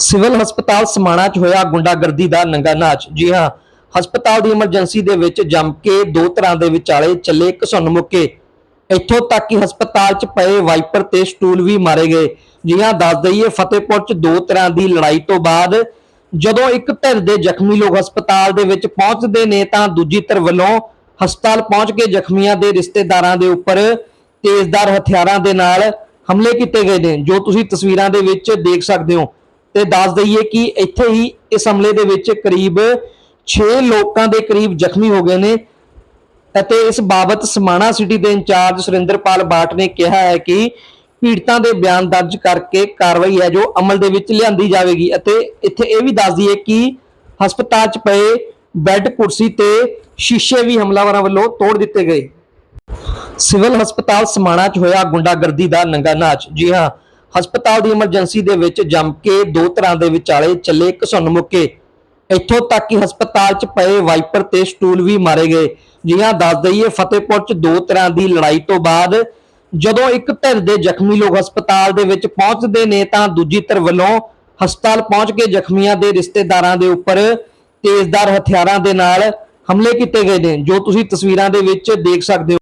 Civil ਹਸਪਤਾਲ ਸਮਾਣਾ 'ਚ ਹੋਇਆ ਗੁੰਡਾਗਰਦੀ ਦਾ ਨੰਗਾ ਨਾਚ। ਜੀ ਹਾਂ, ਹਸਪਤਾਲ ਦੀ ਐਮਰਜੈਂਸੀ ਦੇ ਵਿੱਚ ਜੰਮ ਕੇ ਦੋ ਤਰ੍ਹਾਂ ਦੇ ਵਿਚਾਲੇ ਚੱਲੇ ਘਸੁੰਨ ਮੁੱਕੇ। ਇੱਥੋਂ ਤੱਕ ਕਿ ਹਸਪਤਾਲ 'ਚ ਪਏ ਵਾਈਪਰ ਤੇ ਸਟੂਲ ਵੀ ਮਾਰੇ ਗਏ। ਜੀ ਹਾਂ, ਦੱਸ ਦਈਏ, ਫਤਿਹਪੁਰ 'ਚ ਦੋ ਤਰ੍ਹਾਂ ਦੀ ਲੜਾਈ ਤੋਂ ਬਾਅਦ ਜਦੋਂ ਇੱਕ ਧਿਰ ਦੇ ਜ਼ਖਮੀ ਲੋਕ ਹਸਪਤਾਲ ਦੇ ਵਿੱਚ ਪਹੁੰਚਦੇ ਨੇ ਤਾਂ ਦੂਜੀ ਧਿਰ ਵੱਲੋਂ ਹਸਪਤਾਲ ਪਹੁੰਚ ਕੇ ਜ਼ਖਮੀਆਂ ਦੇ ਰਿਸ਼ਤੇਦਾਰਾਂ ਦੇ ਉੱਪਰ ਤੇਜ਼ਦਾਰ ਹਥਿਆਰਾਂ ਦੇ ਨਾਲ ਹਮਲੇ ਕੀਤੇ ਗਏ ਨੇ। ਜੋ ਤੁਸੀਂ ਤਸਵੀਰਾਂ ਦੇ ਵਿੱਚ ਦੇਖ ਸਕਦੇ ਹੋ ਤੇ ਦੱਸ ਦਈਏ ਕਿ ਇੱਥੇ ਹੀ ਇਸ ਹਮਲੇ ਦੇ ਵਿੱਚ ਕਰੀਬ 6 ਲੋਕਾਂ ਦੇ ਕਰੀਬ ਜ਼ਖਮੀ ਹੋ ਗਏ ਨੇ ਅਤੇ ਇਸ ਬਾਬਤ ਸਮਾਣਾ ਸਿਟੀ ਦੇ ਇੰਚਾਰਜ ਸੁਰਿੰਦਰਪਾਲ ਬਾਟ ਨੇ ਕਿਹਾ ਹੈ ਕਿ ਪੀੜਤਾਂ ਦੇ ਬਿਆਨ ਦਰਜ ਕਰਕੇ ਕਾਰਵਾਈ ਹੈ ਜੋ ਅਮਲ ਦੇ ਵਿੱਚ ਲਿਆਂਦੀ ਜਾਵੇਗੀ ਅਤੇ ਇੱਥੇ ਇਹ ਵੀ ਦੱਸ ਦਈਏ ਕਿ ਹਸਪਤਾਲ 'ਚ ਪਏ ਬੈੱਡ, ਕੁਰਸੀ ਤੇ ਸ਼ੀਸ਼ੇ ਵੀ ਹਮਲਾਵਰਾਂ ਵੱਲੋਂ ਤੋੜ ਦਿੱਤੇ ਗਏ। ਸਿਵਲ ਹਸਪਤਾਲ ਸਮਾਣਾ 'ਚ ਹੋਇਆ ਗੁੰਡਾਗਰਦੀ ਦਾ ਨੰਗਾ ਨਾਚ। ਜੀ ਹਾਂ ਹਸਪਤਾਲ ਦੀ ਐਮਰਜੈਂਸੀ ਦੇ ਵਿੱਚ ਜੰਮ ਕੇ ਦੋ ਤਰ੍ਹਾਂ ਦੇ ਵਿਚਾਲੇ ਚੱਲੇ ਘਸੁੰਨ ਮੁੱਕੇ। ਇੱਥੋਂ ਤੱਕ ਕਿ ਹਸਪਤਾਲ 'ਚ ਪਏ ਵਾਈਪਰ ਤੇ ਸਟੂਲ ਵੀ ਮਾਰੇ ਗਏ। ਜੀ ਦੱਸ ਦਈਏ, ਫਤਿਹਪੁਰ 'ਚ ਦੋ ਤਰ੍ਹਾਂ ਦੀ ਲੜਾਈ ਤੋਂ ਬਾਅਦ ਜਦੋਂ ਇੱਕ ਧਿਰ ਦੇ ਜ਼ਖਮੀ ਲੋਕ ਹਸਪਤਾਲ ਦੇ ਵਿੱਚ ਪਹੁੰਚਦੇ ਨੇ ਤਾਂ ਦੂਜੀ ਧਿਰ ਵੱਲੋਂ ਹਸਪਤਾਲ ਪਹੁੰਚ ਕੇ ਜ਼ਖਮੀਆਂ ਦੇ ਰਿਸ਼ਤੇਦਾਰਾਂ ਦੇ ਉੱਪਰ ਤੇਜ਼ਦਾਰ ਹਥਿਆਰਾਂ ਦੇ ਨਾਲ ਹਮਲੇ ਕੀਤੇ ਗਏ ਨੇ। ਜੋ ਤੁਸੀਂ ਤਸਵੀਰਾਂ ਦੇ ਵਿੱਚ ਦੇਖ ਸਕਦੇ ਹੋ।